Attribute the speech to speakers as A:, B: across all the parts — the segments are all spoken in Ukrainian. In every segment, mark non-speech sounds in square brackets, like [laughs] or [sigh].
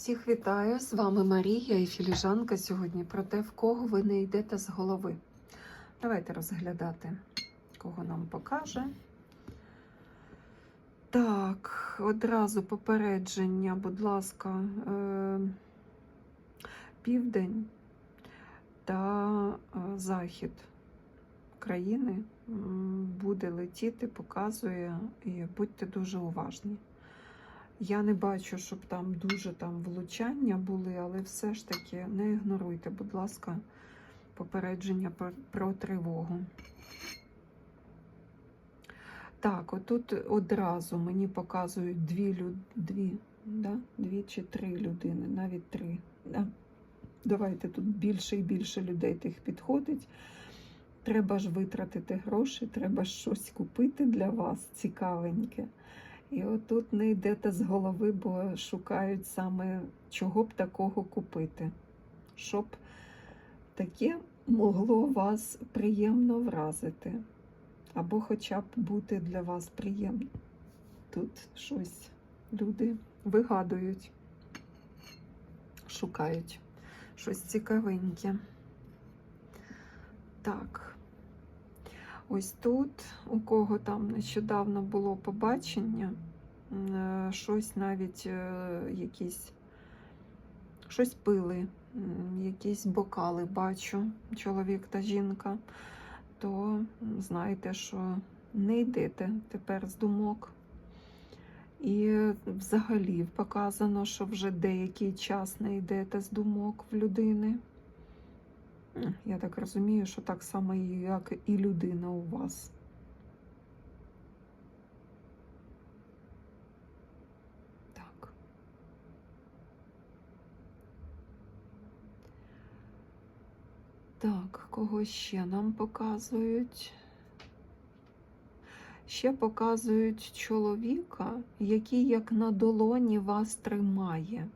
A: Всіх вітаю! З вами Марія і Філіжанка сьогодні про те, в кого ви не йдете з голови. Давайте розглядати, кого нам покаже. Так, одразу попередження, будь ласка, е, південь та е, захід країни буде летіти, показує, і будьте дуже уважні. Я не бачу, щоб там дуже там влучання були, але все ж таки не ігноруйте, будь ласка, попередження про, про тривогу. Так, отут одразу мені показують дві, дві, да? дві чи три людини, навіть три. Да? Давайте тут більше і більше людей тих підходить. Треба ж витратити гроші, треба ж щось купити для вас цікавеньке. І отут не йдете з голови, бо шукають саме чого б такого купити, щоб таке могло вас приємно вразити, або хоча б бути для вас приємно. Тут щось люди вигадують, шукають щось цікавеньке. Так. Ось тут, у кого там нещодавно було побачення, е, щось навіть е, якісь щось пили, якісь бокали бачу, чоловік та жінка, то знаєте, що не йдете тепер з думок. І взагалі показано, що вже деякий час не йдете з думок в людини. Я так розумію, що так само, як і людина у вас. Так. Так, кого ще нам показують? Ще показують чоловіка, який як на долоні вас тримає,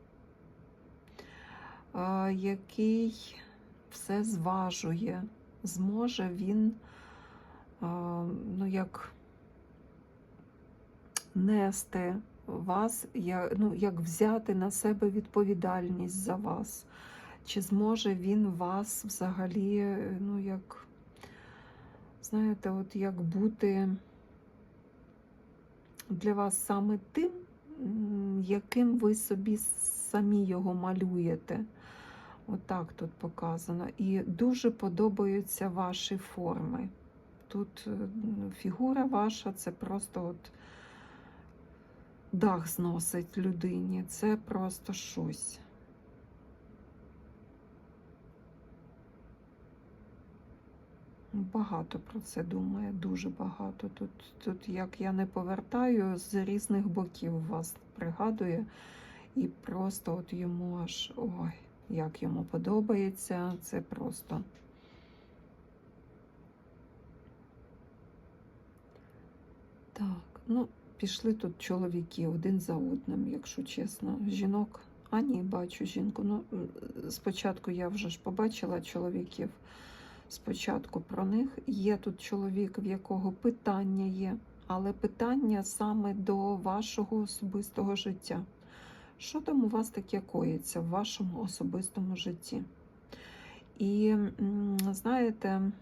A: який все зважує, зможе він ну, як нести вас, я- ну, як взяти на себе відповідальність за вас. Чи зможе він вас взагалі, ну, як, знаєте, от як бути для вас саме тим, яким ви собі самі його малюєте. Отак тут показано. І дуже подобаються ваші форми. Тут е, ну, фігура ваша це просто от дах зносить людині. Це просто щось. Багато про це думає, дуже багато. Тут, тут як я не повертаю, з різних боків вас пригадує, і просто от йому аж ой, як йому подобається, це просто. Так, ну, пішли тут чоловіки один за одним, якщо чесно. Жінок, а ні, бачу жінку. Ну, спочатку я вже ж побачила чоловіків спочатку про них. Є тут чоловік, в якого питання є, але питання саме до вашого особистого життя. Що там у вас таке коїться в вашому особистому житті? І знаєте,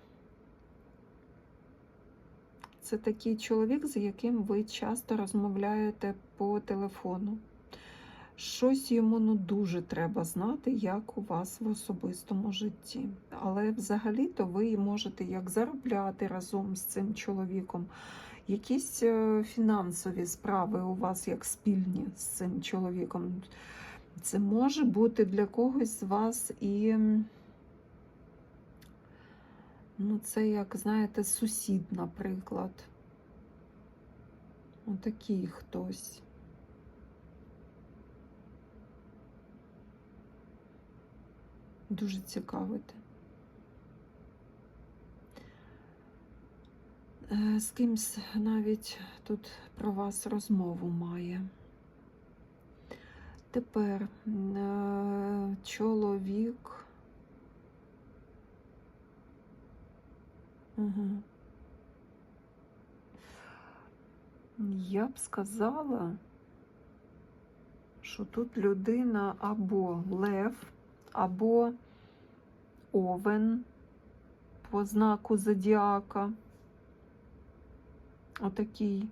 A: це такий чоловік, з яким ви часто розмовляєте по телефону. Щось йому ну дуже треба знати, як у вас в особистому житті. Але взагалі-то ви можете як заробляти разом з цим чоловіком. Якісь е, фінансові справи у вас як спільні з цим чоловіком. Це може бути для когось з вас і ну, це, як знаєте, сусід, наприклад. Отакий хтось. Дуже цікавите. Е, З кимсь навіть тут про вас розмову має. Тепер е, чоловік. Угу. Я б сказала, що тут людина або лев, або овен по знаку зодіака. Отакий.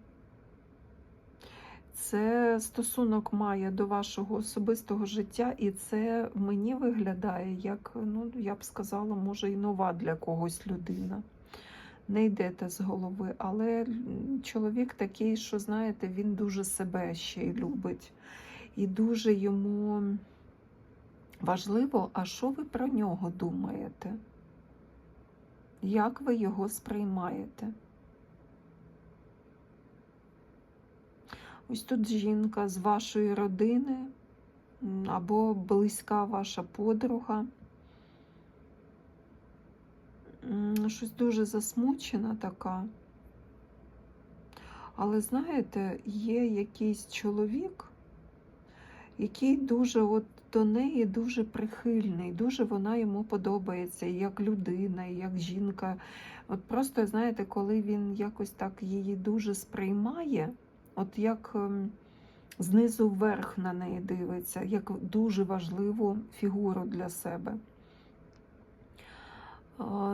A: Це стосунок має до вашого особистого життя, і це мені виглядає як, ну, я б сказала, може, і нова для когось людина. Не йдете з голови, але чоловік такий, що, знаєте, він дуже себе ще й любить. І дуже йому важливо, а що ви про нього думаєте? Як ви його сприймаєте? Ось тут жінка з вашої родини або близька ваша подруга. Щось дуже засмучена така. Але знаєте, є якийсь чоловік, який дуже от до неї дуже прихильний, дуже вона йому подобається як людина, як жінка. От просто, знаєте, коли він якось так її дуже сприймає, от як ем, знизу вверх на неї дивиться, як дуже важливу фігуру для себе.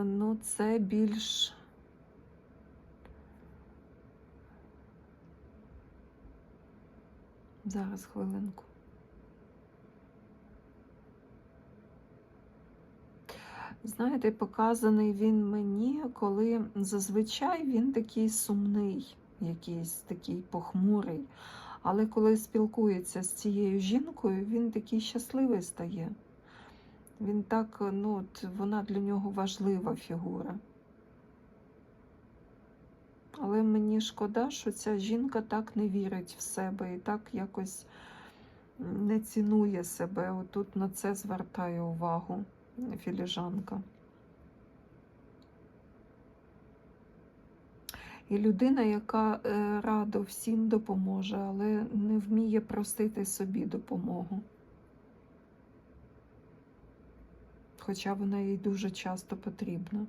A: Ну, це більш. Зараз хвилинку. Знаєте, показаний він мені, коли зазвичай він такий сумний, якийсь такий похмурий. Але коли спілкується з цією жінкою, він такий щасливий стає. Він так, ну, от, вона для нього важлива фігура. Але мені шкода, що ця жінка так не вірить в себе і так якось не цінує себе. Отут на це звертає увагу філіжанка. І людина, яка е, радо всім допоможе, але не вміє просити собі допомогу. Хоча вона їй дуже часто потрібна.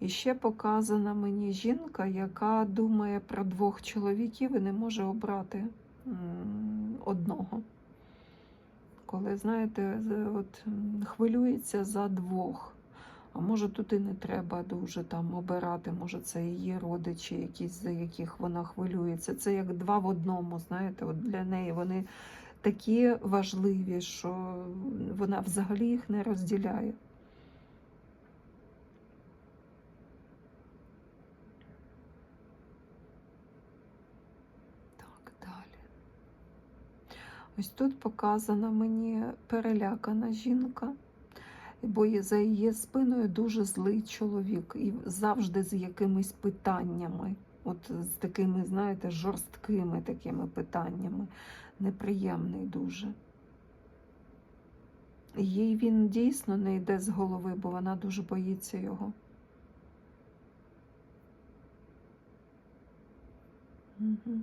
A: І ще показана мені жінка, яка думає про двох чоловіків і не може обрати одного. Коли, знаєте, от, хвилюється за двох. А може тут і не треба дуже там обирати, може це її родичі, якісь, за яких вона хвилюється. Це як два в одному, знаєте, от для неї вони такі важливі, що вона взагалі їх не розділяє. Так, далі. Ось тут показана мені перелякана жінка бо за її спиною дуже злий чоловік і завжди з якимись питаннями, от з такими, знаєте, жорсткими такими питаннями. Неприємний дуже. Їй він дійсно не йде з голови, бо вона дуже боїться його. Угу.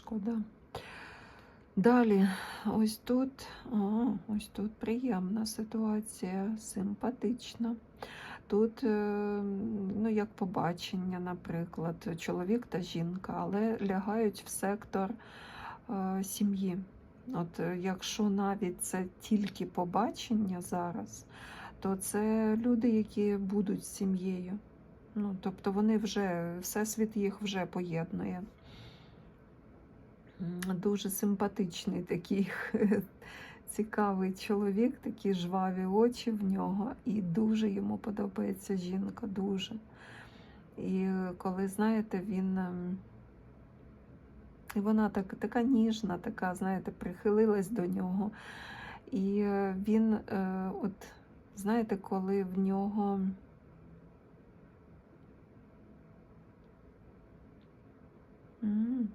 A: Шкода. Далі, ось тут, о, ось тут приємна ситуація, симпатична. Тут, е, ну, як побачення, наприклад, чоловік та жінка, але лягають в сектор е, сім'ї. От е, Якщо навіть це тільки побачення зараз, то це люди, які будуть сім'єю. Ну, Тобто вони вже, всесвіт їх вже поєднує. Дуже симпатичний такий [laughs] цікавий чоловік, такі жваві очі в нього, і дуже йому подобається жінка, дуже. І коли, знаєте, він. Ем, і вона так, така ніжна, така, знаєте, прихилилась до нього. І е, він, е, от, знаєте, коли в нього. М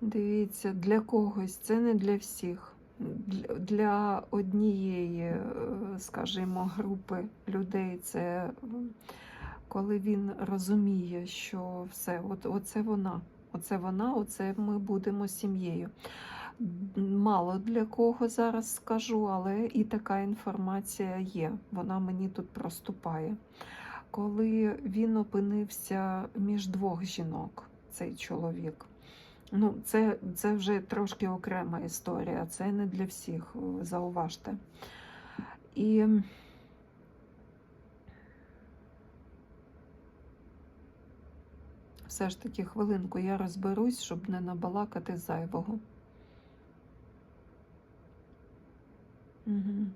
A: Дивіться, для когось це не для всіх. Для однієї, е, скажімо, групи людей це коли він розуміє, що все, от, оце вона, Оце вона, оце ми будемо сім'єю. Мало для кого зараз скажу, але і така інформація є. Вона мені тут проступає. Коли він опинився між двох жінок, цей чоловік. Ну, це, це вже трошки окрема історія, це не для всіх, зауважте. І все ж таки хвилинку я розберусь, щоб не набалакати зайвого. Угу.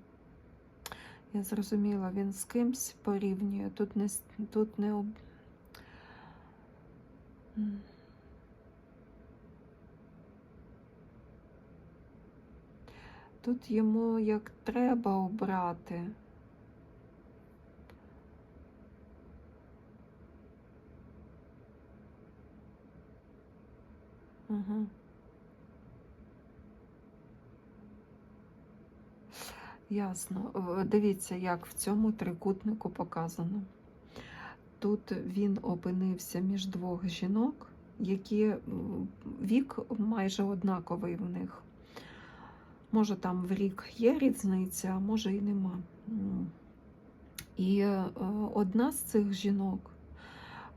A: Я зрозуміла, він з кимсь порівнює. Тут не тут не об... Тут йому як треба обрати. Угу. Ясно. Дивіться, як в цьому трикутнику показано. Тут він опинився між двох жінок, які вік майже однаковий в них. Може, там в рік є різниця, а може і нема. І е, одна з цих жінок,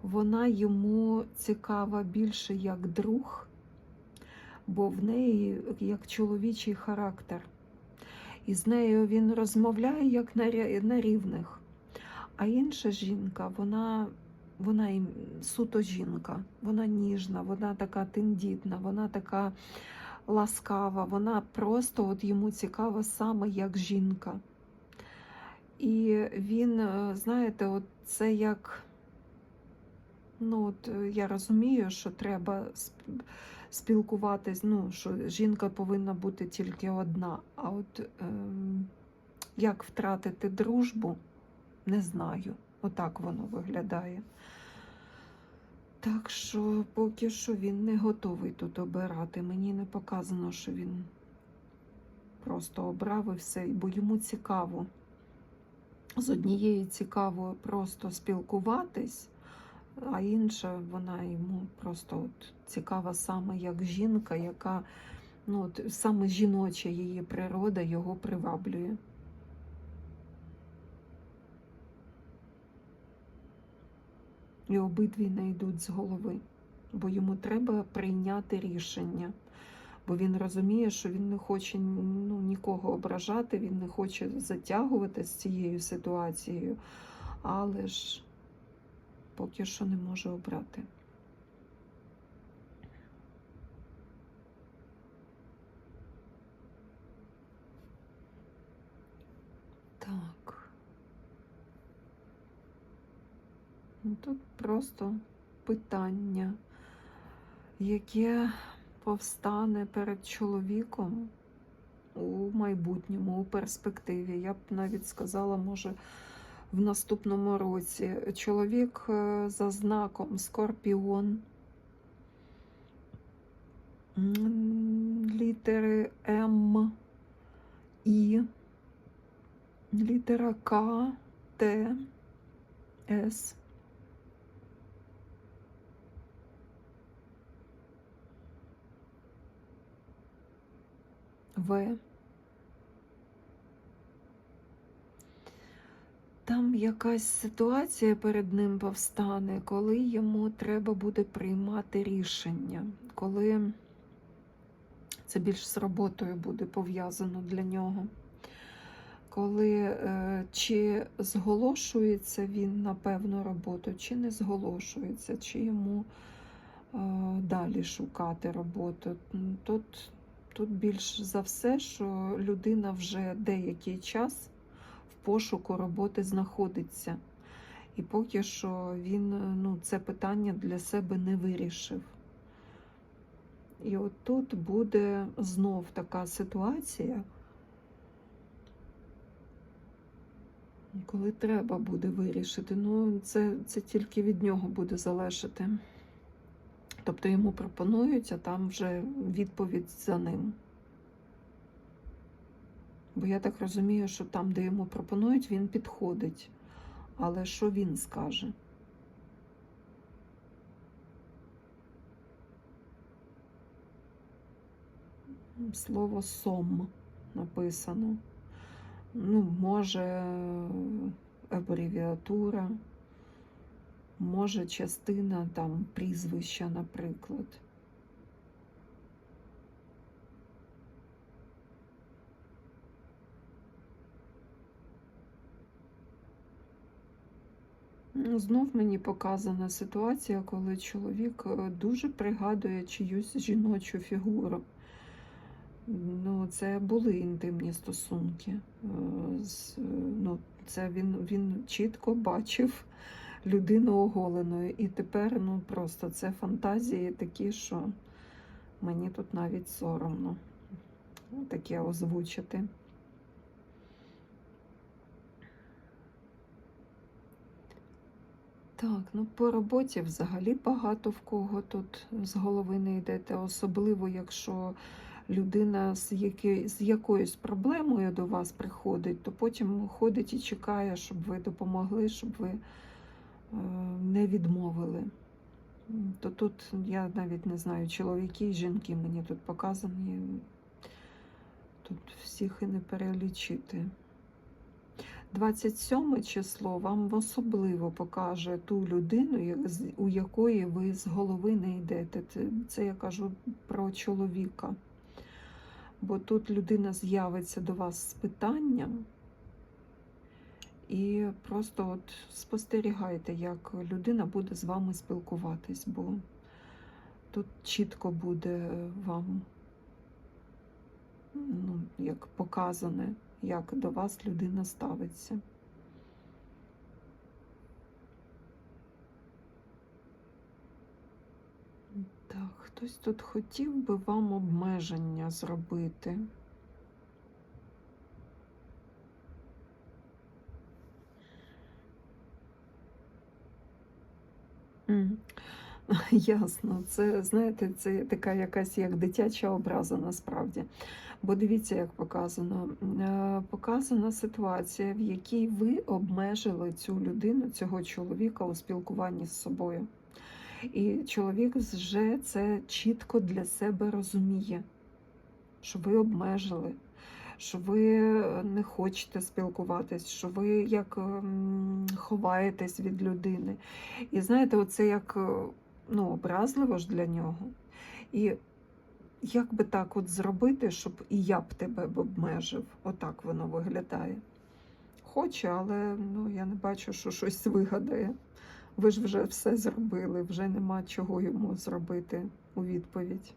A: вона йому цікава більше як друг, бо в неї як чоловічий характер. І з нею він розмовляє як на рівних. А інша жінка, вона, вона суто жінка, вона ніжна, вона така тендітна, вона така ласкава, вона просто от йому цікава саме як жінка. І він, е, знаєте, от це як. Ну, от е, я розумію, що треба сп- спілкуватись, ну, що жінка повинна бути тільки одна. А от ем, як втратити дружбу, не знаю. Отак воно виглядає. Так що поки що він не готовий тут обирати. Мені не показано, що він просто обрав і все, бо йому цікаво. З однією цікаво просто спілкуватись, а інша вона йому просто от цікава саме як жінка, яка ну, от, саме жіноча її природа його приваблює. І обидві не йдуть з голови, бо йому треба прийняти рішення. Бо він розуміє, що він не хоче ну, нікого ображати, він не хоче затягувати з цією ситуацією, але ж поки що не може обрати. Так. Ну, Тут просто питання, яке повстане перед чоловіком у майбутньому, у перспективі. Я б навіть сказала, може, в наступному році. Чоловік е, за знаком Скорпіон. Літери М, І, літера К, Т, С. В. Там якась ситуація перед ним повстане, коли йому треба буде приймати рішення, коли це більш з роботою буде пов'язано для нього. Коли е, чи зголошується він на певну роботу, чи не зголошується, чи йому е, далі шукати роботу. Тут, тут більш за все, що людина вже деякий час в пошуку роботи знаходиться. І поки що він ну, це питання для себе не вирішив. І от тут буде знов така ситуація, коли треба буде вирішити. Ну, це, це тільки від нього буде залежати. Тобто йому пропонується там вже відповідь за ним. Бо я так розумію, що там, де йому пропонують, він підходить. Але що він скаже? Слово сом написано. Ну, може, абревіатура може частина там прізвища, наприклад. Ну, Знов мені показана ситуація, коли чоловік е, дуже пригадує чиюсь жіночу фігуру. Ну, це були інтимні стосунки. Е, з- Ну, це він, він чітко бачив людину оголеною. І тепер ну, просто це фантазії такі, що мені тут навіть соромно таке озвучити. Так, ну по роботі взагалі багато в кого тут з голови не йдете, особливо якщо людина з, яки, з якоюсь проблемою до вас приходить, то потім ходить і чекає, щоб ви допомогли, щоб ви не відмовили. То тут я навіть не знаю, чоловіки і жінки мені тут показані. Тут всіх і не перелічити. 27 число вам особливо покаже ту людину, у якої ви з голови не йдете. Це я кажу про чоловіка. Бо тут людина з'явиться до вас з питанням, і просто от спостерігайте, як людина буде з вами спілкуватись, бо тут чітко буде вам ну, як показане, як до вас людина ставиться. Так, хтось тут хотів би вам обмеження зробити. [laughs] Ясно, це знаєте, це така якась як дитяча образа насправді. Бо дивіться, як показано. Е, Показана ситуація, в якій ви обмежили цю людину, цього чоловіка у спілкуванні з собою. І чоловік вже це чітко для себе розуміє, що ви обмежили, що ви не хочете спілкуватись, що ви як ем, ховаєтесь від людини. І знаєте, оце як е, ну, образливо ж для нього. І як би так от зробити, щоб і я б тебе б обмежив? Отак воно виглядає. Хоче, але ну, я не бачу, що щось вигадає. Ви ж вже все зробили, вже нема чого йому зробити у відповідь.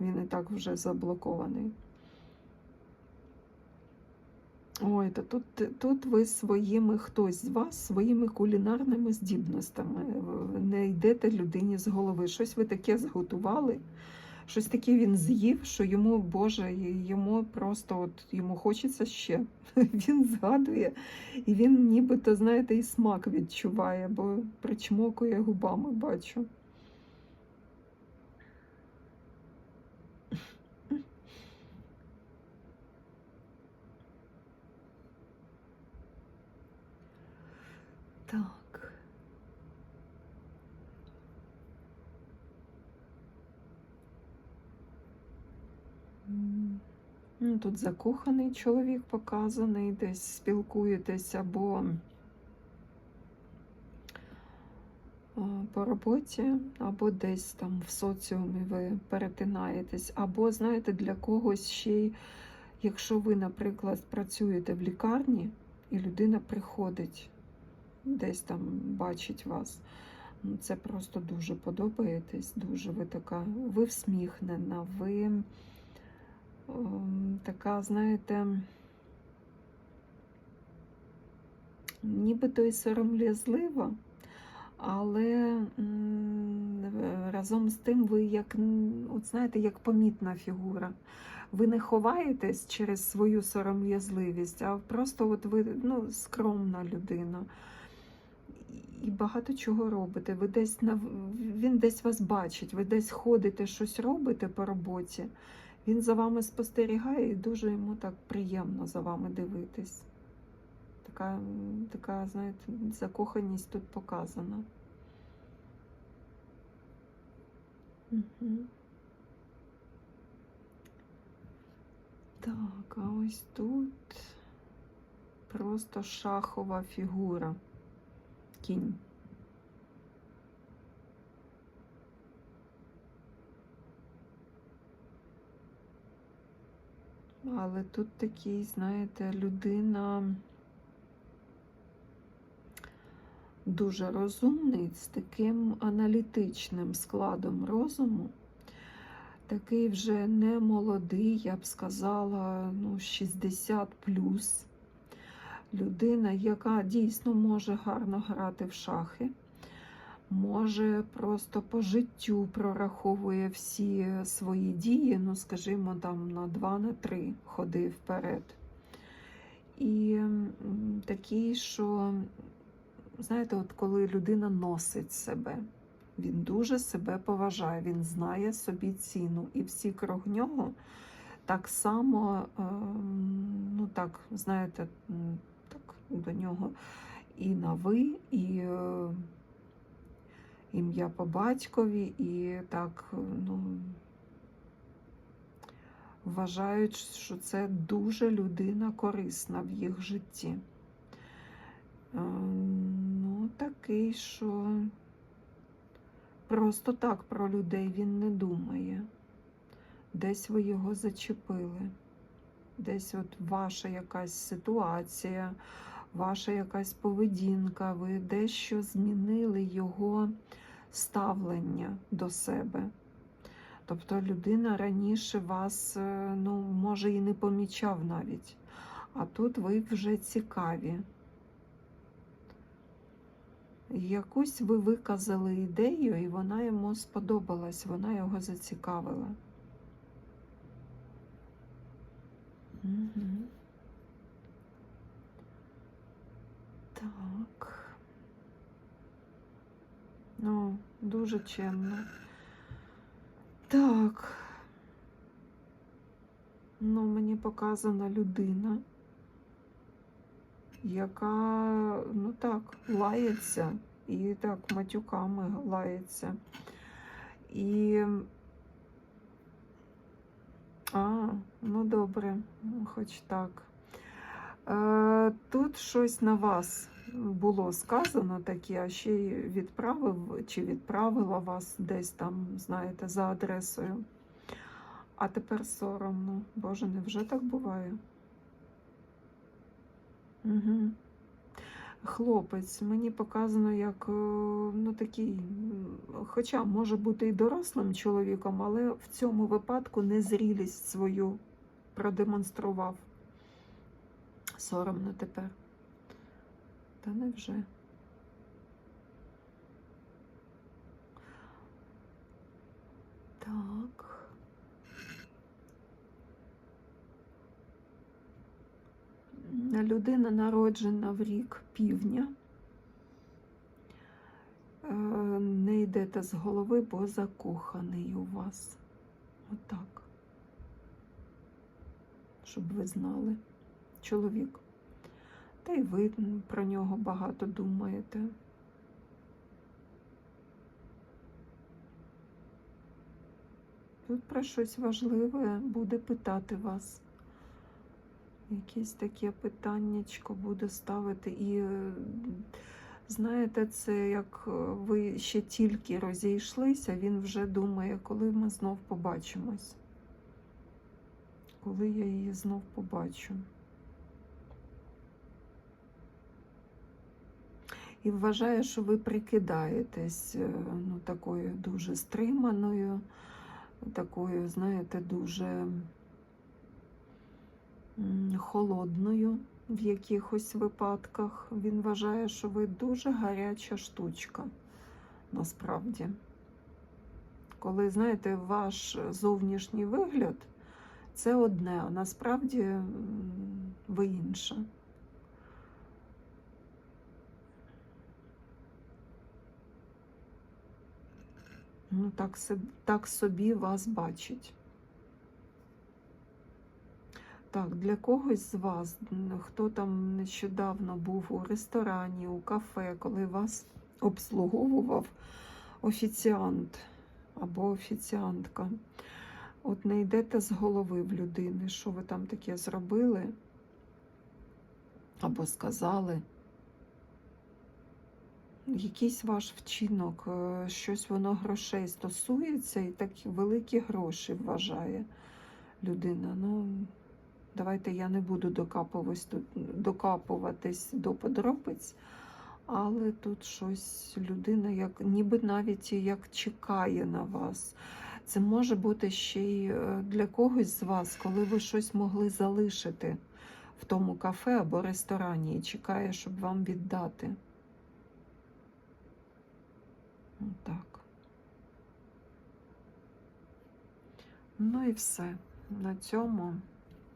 A: Він і так вже заблокований. Ой, та тут, тут ви своїми, хтось з вас своїми кулінарними здібностями е, не йдете людині з голови. Щось ви таке зготували, щось таке він з'їв, що йому, Боже, йому просто от йому хочеться ще. [laughs] Він згадує, і він нібито, знаєте, і смак відчуває, бо причмокує губами, бачу. Так. Ну, тут закоханий чоловік показаний, десь спілкуєтесь або по роботі, або десь там в соціумі ви перетинаєтесь, або, знаєте, для когось ще й, якщо ви, наприклад, працюєте в лікарні, і людина приходить, десь там бачить вас. Ну, Це просто дуже подобаєтесь, дуже ви така, ви всміхнена, ви ем, така, знаєте, нібито і сором'язлива, але разом з тим ви як, от знаєте, як помітна фігура. Ви не ховаєтесь через свою сором'язливість, а просто от ви ну, скромна людина. І багато чого робите. Ви десь він десь вас бачить, ви десь ходите, щось робите по роботі. Він за вами спостерігає і дуже йому так приємно за вами дивитись. Така, така знаєте, закоханість тут показана. Угу. Так, а ось тут просто шахова фігура. Кінь. Але тут такий, знаєте, людина дуже розумний, з таким аналітичним складом розуму. Такий вже не молодий, я б сказала, ну, 60 плюс. Людина, яка дійсно може гарно грати в шахи, може просто по життю прораховує всі свої дії, ну, скажімо, там на 2 на 3 ходи вперед. І такий, що, знаєте, от коли людина носить себе, він дуже себе поважає, він знає собі ціну. І всі круг нього так само, ем, ну так, знаєте, до нього і на ви, і е, ім'я по батькові, і так, ну, вважають, що це дуже людина корисна в їх житті. Е, Ну, такий, що просто так про людей він не думає. Десь ви його зачепили. Десь от ваша якась ситуація, ваша якась поведінка, ви дещо змінили його ставлення до себе. Тобто людина раніше вас, е, ну, може, і не помічав навіть, а тут ви вже цікаві. Якусь ви виказали ідею, і вона йому сподобалась, вона його зацікавила. Угу. Так. Ну, дуже чемно. Так. Ну, мені показана людина, яка, ну так, лається і так матюками лається. І а, ну добре, хоч так. Е, Тут щось на вас було сказано таке, а ще й відправив чи відправила вас десь там, знаєте, за адресою. А тепер соромно. Боже, невже так буває? Угу. Хлопець, мені показано як е, ну, такий, хоча може бути і дорослим чоловіком, але в цьому випадку незрілість свою продемонстрував. Соромно тепер. Та невже? Так. Людина народжена в рік півдня. Е, Не йдете з голови, бо закоханий у вас. Отак. Щоб ви знали. Чоловік. Та й ви про нього багато думаєте. Тут про щось важливе буде питати вас. Якесь таке питаннячко буде ставити. І е, знаєте, це як е, ви ще тільки розійшлися, він вже думає, коли ми знов побачимось. Коли я її знов побачу. І вважає, що ви прикидаєтесь е, ну, такою дуже стриманою, такою, знаєте, дуже холодною в якихось випадках. Він вважає, що ви дуже гаряча штучка насправді. Коли, знаєте, ваш зовнішній вигляд це одне, а насправді ви інша. Ну, так, так собі вас бачить. Так, для когось з вас, хто там нещодавно був у ресторані, у кафе, коли вас обслуговував офіціант або офіціантка, От не йдете з голови в людини, що ви там таке зробили або сказали. Якийсь ваш вчинок, е, щось воно грошей стосується, і такі великі гроші вважає людина. Ну, давайте я не буду докапуватись, докапуватись до подробиць, але тут щось людина, як, ніби навіть як чекає на вас. Це може бути ще й е, для когось з вас, коли ви щось могли залишити в тому кафе або ресторані і чекає, щоб вам віддати. Так. Ну і все. На цьому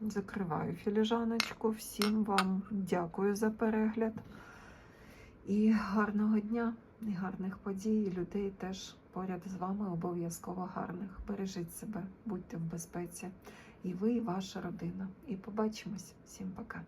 A: закриваю філіжаночку. Всім вам дякую за перегляд. І гарного дня, і гарних подій, і людей теж поряд з вами обов'язково гарних. Бережіть себе, будьте в безпеці. І ви, і ваша родина. І побачимось. Всім пока.